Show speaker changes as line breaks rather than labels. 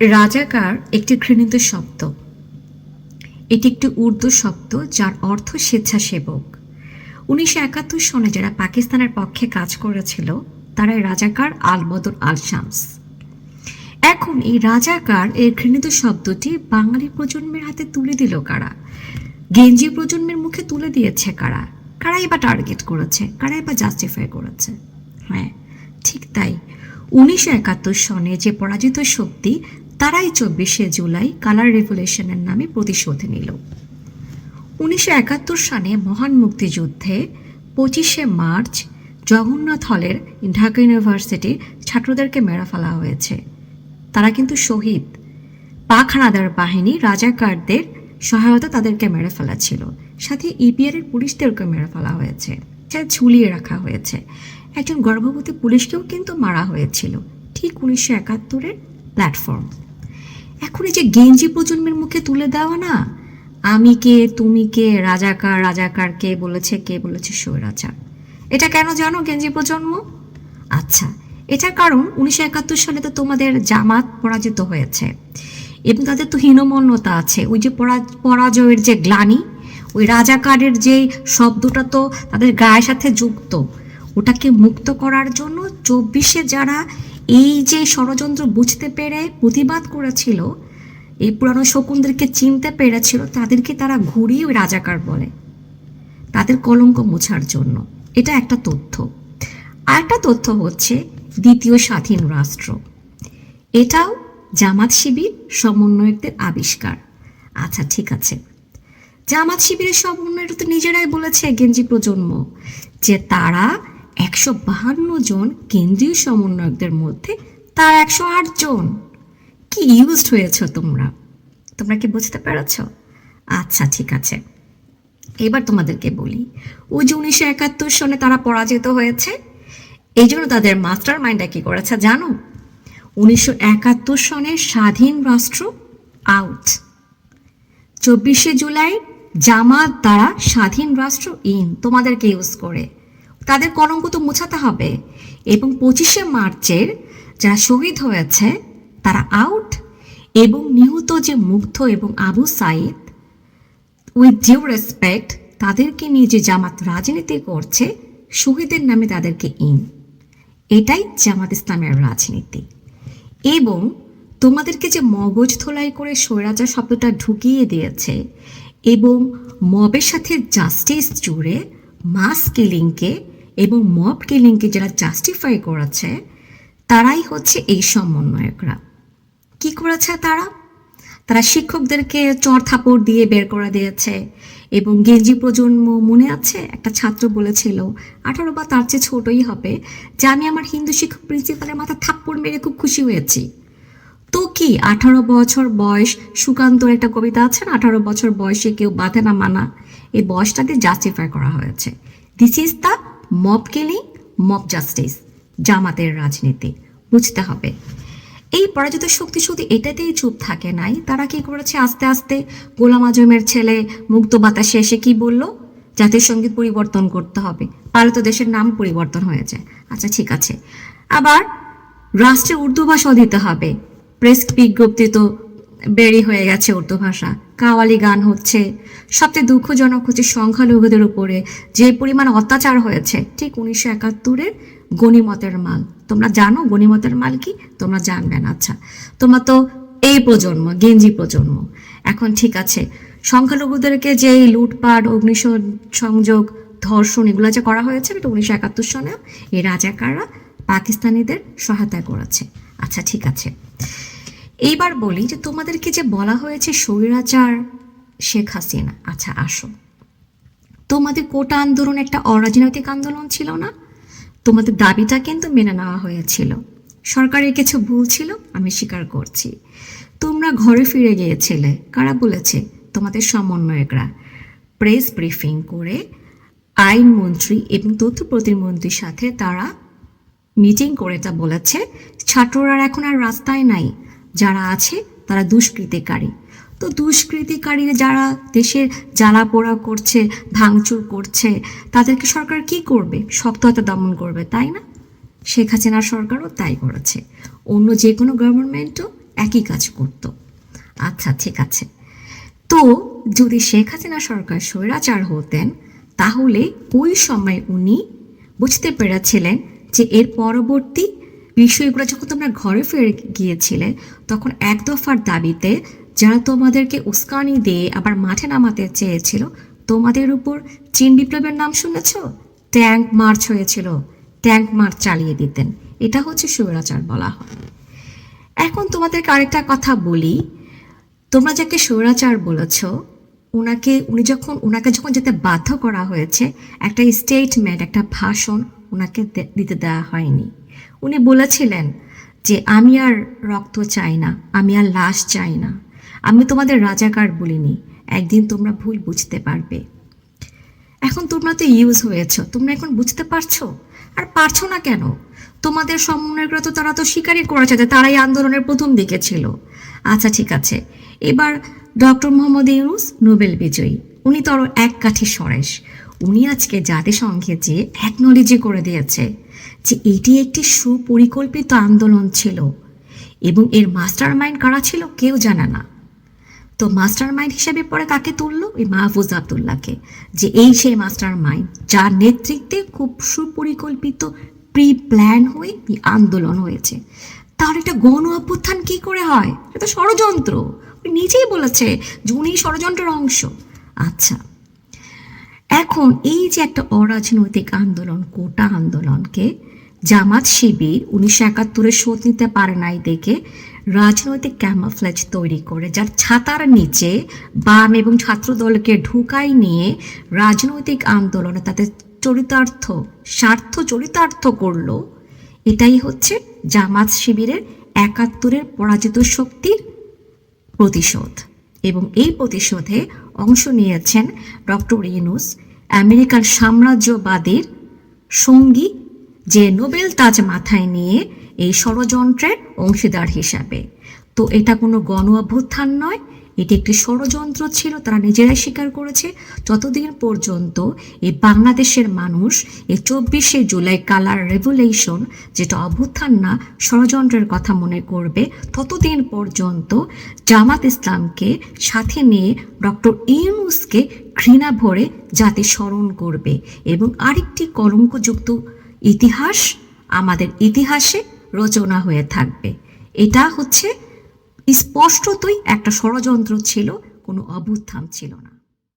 রাজাকার একটি ঘৃণিত শব্দ। এটি একটি উর্দু শব্দ যার অর্থ স্বেচ্ছাসেবক। উনিশশো একাত্তর সনে যারা পাকিস্তানের পক্ষে কাজ করেছিল তারাই রাজাকার আল বদর আল শামস এখন এই রাজাকার এই ঘৃণিত শব্দটি বাঙালি প্রজন্মের হাতে তুলে দিল কারা? গেঞ্জি প্রজন্মের মুখে তুলে দিয়েছে কারা? কারাই বা টার্গেট করেছে? কারাই বা জাস্টিফাই করেছে? হ্যাঁ ঠিক তাই। উনিশশো একাত্তর সনে যে পরাজিত শক্তি তারাই চব্বিশে জুলাই কালার রেভলিউশনের নামে প্রতিশোধ নিল। উনিশশো একাত্তর সালে মহান মুক্তিযুদ্ধে পঁচিশে মার্চ জগন্নাথ হলের ঢাকা ইউনিভার্সিটির ছাত্রদেরকে মেরা ফেলা হয়েছে। তারা কিন্তু শহীদ। পাক হানাদার বাহিনী রাজাকারদের সহায়তা তাদেরকে মেরে ফেলা ছিল। সাথে ইপিআর এর পুলিশদেরকে মেরে ফেলা হয়েছে। যা ঝুলিয়ে রাখা হয়েছে। একজন গর্ভবতী পুলিশকেও কিন্তু মারা হয়েছিল। ঠিক উনিশশো একাত্তরের প্ল্যাটফর্ম এখন এই যে গেঞ্জি প্রজন্মের মুখে তুলে দেওয়া না? আমি কে, তুমি কে, রাজাকার রাজাকার, কে বলেছে কে বলেছে স্বৈরাচার। এটা কেন জানো গেঞ্জি প্রজন্ম? আচ্ছা এটার কারণ উনিশশো একাত্তর সালে তো তোমাদের জামাত পরাজিত হয়েছে। এবং তাদের তো হীনমন্যতা আছে। ওই যে পরা, পরাজয়ের যে গ্লানি, ওই রাজাকারের যে শব্দটা তো তাদের গায়ের সাথে যুক্ত। ওটাকে মুক্ত করার জন্য চব্বিশে যারা এই যে ষড়যন্ত্র বুঝতে পেরে প্রতিবাদ করেছিল, এই পুরানো শকুনদেরকে চিনতে পেরেছিল, তাদেরকে তারা ঘুরিয়ে রাজাকার বলে। তাদের কলঙ্ক মোছার জন্য। এটা একটা তথ্য। আরেকটা তথ্য হচ্ছে দ্বিতীয় স্বাধীন রাষ্ট্র। এটাও জামাত শিবির সমন্বয়কদের আবিষ্কার। আচ্ছা ঠিক আছে। জামাত শিবিরের সমন্বয়ক তো নিজেরাই বলেছে গেঞ্জি প্রজন্ম, যে তারা একশো বাহান্ন জন কেন্দ্রীয় সমন্বয়কদের মধ্যে তার একশো আট জন। কি ইউজড হয়েছ তোমরা? তোমরা কি বুঝতে পেরেছ? আচ্ছা ঠিক আছে। এবার তোমাদেরকে বলি, ওই যে উনিশশো একাত্তর সনে তারা পরাজিত হয়েছে এই জন্য তাদের মাস্টার মাইন্ডটা কি করেছে জানো? উনিশশো একাত্তর সনের স্বাধীন রাষ্ট্র আউট চব্বিশে জুলাই জামাত দ্বারা স্বাধীন রাষ্ট্র ইন তোমাদেরকে ইউজ করে? তাদের কলঙ্ক তো মুছাতে হবে। এবং পঁচিশে মার্চের যারা শহীদ হয়েছে, তারা আউট এবং নিহত যে মুগ্ধ এবং Abu Sayeed with due respect তাদেরকে নিয়ে যে জামাত রাজনীতি করছে, শহীদের নামে তাদেরকে ইন এটাই জামাত ইসলামের রাজনীতি। এবং তোমাদেরকে যে মগজ ধোলাই করে স্বৈরাচার শব্দটা ঢুকিয়ে দিয়েছে, এবং মবের সাথে জাস্টিস জুড়ে মাস কিলিংকে এবং মব কিলিংকে যারা জাস্টিফাই করেছে, তারাই হচ্ছে এই সমন্বয়করা। কি করেছে তারা? তারা শিক্ষকদেরকে চর থাপড় দিয়ে বের করে দিয়েছে এবং গেঞ্জি প্রজন্ম মনে আছে? একটা ছাত্র বলেছিল, আঠারো বা তার চেয়ে ছোটই হবে। যে আমি আমার হিন্দু শিক্ষক প্রিন্সিপালের মাথা থাপ্পড় মেরে খুব খুশি হয়েছি। তো কি, আঠারো বছর বয়স সুকান্তর একটা কবিতা আছে না, আঠারো বছর বয়সে কেউ বাঁধে না মানা। এই বয়সটাকে জাস্টিফাই করা হয়েছে। This is the mob killing mob justice, জামাতের রাজনীতি, বুঝতে হবে। এই পরাজিত শক্তি শুধু এটাতেই চুপ থাকে নাই, তারা কি করেছে আস্তে আস্তে? গোলাম আজমের ছেলে মুক্ত বাতাসে এসে কি বলল? জাতীয় সংগীত পরিবর্তন করতে হবে। পালিত দেশের নাম পরিবর্তন হয়ে যায়। আচ্ছা ঠিক আছে। আবার রাষ্ট্রে উর্দু ভাষাও দিতে হবে। প্রেস বিজ্ঞপ্তি তো বেরি হয়ে গেছে উর্দু ভাষা। কাওয়ালি গান হচ্ছে। সবচেয়ে দুঃখজনক হচ্ছে সংখ্যালঘুদের উপরে যে পরিমাণ অত্যাচার হয়েছে, ঠিক উনিশশো একাত্তরের গণিমতের মাল। তোমরা জানো গণিমতের মাল কি? তোমরা জানবে না। আচ্ছা তোমরা তো এই প্রজন্ম, গেঞ্জি প্রজন্ম। এখন ঠিক আছে, সংখ্যালঘুদেরকে যে লুটপাট অগ্নিসংযোগ ধর্ষণ এগুলো যে করা হয়েছে, এটা উনিশশো একাত্তর সনে এই রাজাকাররা পাকিস্তানিদের সহায়তা করেছে। আচ্ছা ঠিক আছে। এইবার বলি যে তোমাদেরকে যে বলা হয়েছে স্বৈরাচার শেখ হাসিনা আচ্ছা আসো। তোমাদের কোটা আন্দোলন একটা অরাজনৈতিক আন্দোলন ছিল না? তোমাদের দাবিটা কিন্তু মেনে নেওয়া হয়েছিল। সরকারের কিছু ভুল ছিল, আমি স্বীকার করছি। তোমরা ঘরে ফিরে গিয়েছিলে, কারা বলেছে? তোমাদের সমন্বয়করা। প্রেস ব্রিফিং করে আইনমন্ত্রী এবং তথ্য প্রতিমন্ত্রীর সাথে তারা মিটিং করে তা বলেছে। ছাত্ররা এখন আর রাস্তায় নাই। যারা আছে, তারা দুষ্কৃতিকারী। তো দুষ্কৃতিকারী যারা দেশের জ্বালা পোড়া করছে, ভাঙচুর করছে, তাদেরকে সরকার কি করবে? শক্ত হাতে দমন করবে, তাই না? শেখ হাসিনার সরকারও তাই করেছে। অন্য যে কোনো গভর্নমেন্টও একই কাজ করত। আচ্ছা ঠিক আছে। তো যদি শেখ হাসিনা সরকার স্বৈরাচার হতেন, তাহলে ওই সময় উনি বুঝতে পেরেছিলেন যে এর পরবর্তী বিষয়গুলো যখন তোমরা ঘরে ফিরে গিয়েছিলে, তখন এক দফার দাবিতে যারা তোমাদেরকে উস্কানি দিয়ে আবার মাঠে নামাতে চেয়েছিল, তোমাদের উপর চীন বিপ্লবের নাম শুনেছ? ট্যাঙ্ক মার্চ হয়েছিল, ট্যাঙ্ক মার্চ চালিয়ে দিতেন। এটা হচ্ছে স্বৈরাচার বলা হয়। এখন তোমাদেরকে আরেকটা কথা বলি। তোমরা যাকে স্বৈরাচার বলেছ ওনাকে উনি যখন ওনাকে যখন যেতে বাধ্য করা হয়েছে, একটা স্টেটমেন্ট একটা ভাষণ ওনাকে দিতে দেওয়া হয়নি। উনি বলেছিলেন যে, আমি আর রক্ত চাই না, আমি আর লাশ চাই না। আমি তোমাদের রাজাকার বলিনি, একদিন তোমরা ভুল বুঝতে পারবে। এখন তোমরা তো ইউজ হয়েছ, তোমরা এখন বুঝতে পারছ? আর পারছ না কেন? তোমাদের সমন্বয়করা তো তারা তো স্বীকারই করেছে যে তারাই আন্দোলনের প্রথম দিকে ছিল। আচ্ছা ঠিক আছে। এবার ডক্টর মোহাম্মদ ইউনুস নোবেল বিজয়ী। উনি তো আরও এক কাঠি সরেশ। উনি আজকে জাতিসংঘে যে অ্যাকনোলেজি করে দিয়েছে যে এটি একটি সুপরিকল্পিত আন্দোলন ছিল এবং এর মাস্টার মাইন্ড কারা ছিল কেউ জানে না। তো মাস্টার মাইন্ড হিসেবে পরে কাকে তুললো? এই মাহফুজ আবদুল্লাহকে, যে এই সেই মাস্টার মাইন্ড যার নেতৃত্বে খুব সুপরিকল্পিত প্রি প্ল্যান হয়ে এই আন্দোলন হয়েছে। তার এটা গণ অভ্যুত্থান কী করে হয়? এটা ষড়যন্ত্র। নিজেই বলেছে যে উনি ষড়যন্ত্রের অংশ। আচ্ছা এখন এই যে একটা অরাজনৈতিক আন্দোলন, কোটা আন্দোলনকে জামাত শিবির উনিশশো একাত্তরে শোধ নিতে পারে নাই দেখে রাজনৈতিক ক্যামাফ্লেজ তৈরি করে, যার ছাতার নিচে বাম এবং ছাত্রদলকে ঢুকাই নিয়ে রাজনৈতিক আন্দোলনে তাদের চরিতার্থ, স্বার্থ চরিতার্থ করল। এটাই হচ্ছে জামাত শিবিরের একাত্তরের পরাজিত শক্তির প্রতিশোধ। এবং এই প্রতিশোধে অংশ নিয়েছেন ডক্টর ইউনুস। আমেরিকার সাম্রাজ্যবাদীর সঙ্গী যে নোবেল তাজ মাথায় নিয়ে এই ষড়যন্ত্রের অংশীদার হিসাবে। তো এটা কোনো গণ অভ্যুত্থান নয় এটি একটি ষড়যন্ত্র ছিল, তারা নিজেরাই স্বীকার করেছে। যতদিন পর্যন্ত এই বাংলাদেশের মানুষ এই চব্বিশে জুলাই কালার রেভুলেশন যেটা অভ্যুত্থান না, ষড়যন্ত্রের কথা মনে করবে, ততদিন পর্যন্ত জামাত ইসলামকে সাথে নিয়ে ডক্টর ইউনুসকে ঘৃণা ভরে জাতি স্মরণ করবে। এবং আরেকটি কলঙ্কযুক্ত ইতিহাস আমাদের ইতিহাসে রচনা হয়ে থাকবে। এটা হচ্ছে স্পষ্টতই একটা ষড়যন্ত্র ছিল কোনো অভ্যুত্থান ছিল না।